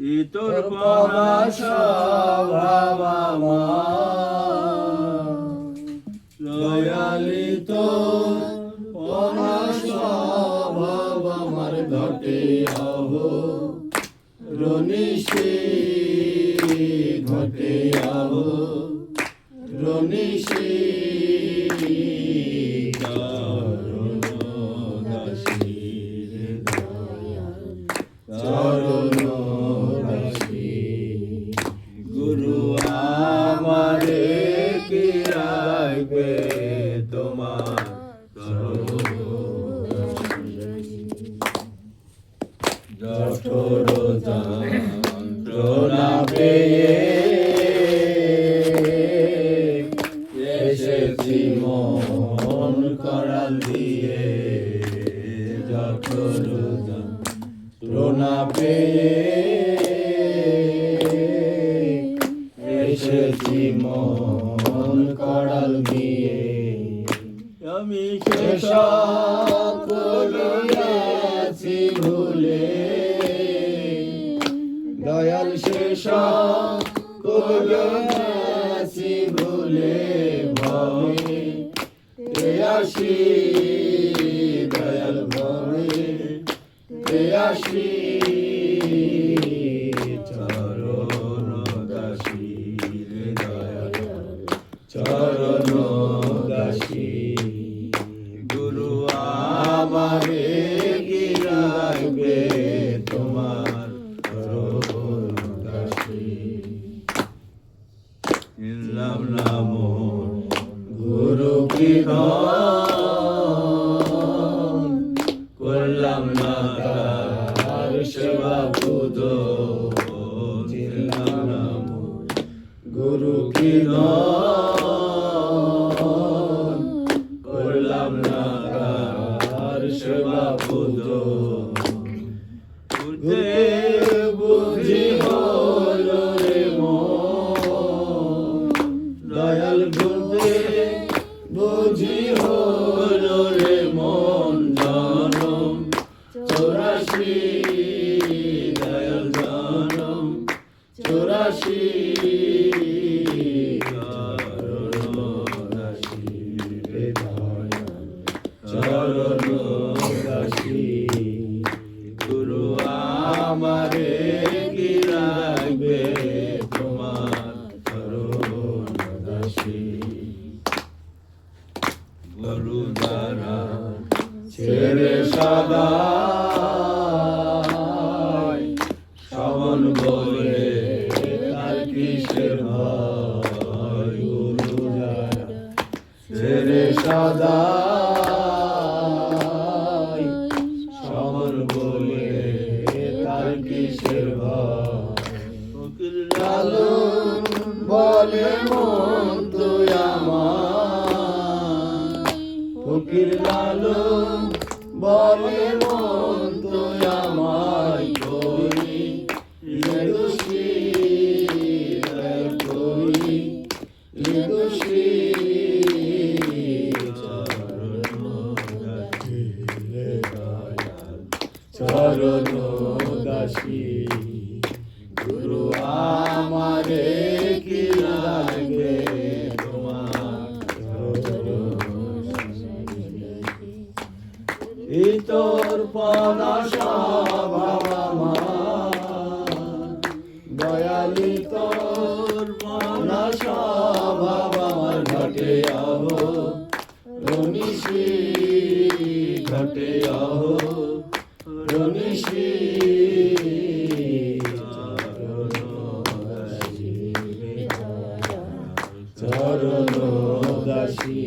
ইতর দয়ালি বাবা আমার ঘটে আহ। রনিশে গুরু আমারে কি রাখবে তোমার জঠর যন্ত্রণা পেয়ে এসেছি মন করাল দিয়ে। জঠর যন্ত্রণা পেয়ে এসেছি মন করাল দিয়ে। আমি করিয়াছি ভুলে। দয়াল সেসব করিয়াছি ভুলে ভবে। আসি। রাখবে তোমার চরণ দাসী ইল্লাম নাম গুরু কি করলাম না তার সেবা চিনলাম না গুরু কি করলাম না তার সেবা পুদ চৌরাশি দয়াল জনম, চৌরাশি গুরু আমারে কি রাখবে তোমার? চরণ দাসী গরু দ্বারা ছেড়ে সাদা কিসের ভয় গুরু যারা ছেড়ে সাদা শ্রবণ বলে তার কিসের ভয় লালন বলে মন ইতর পলাশ বাবা মা দয়ালি তোর পলাশ বাবা আমার ঘটে আহ। রনিশি ঘটে আহ। রনিশি চরণ দাসী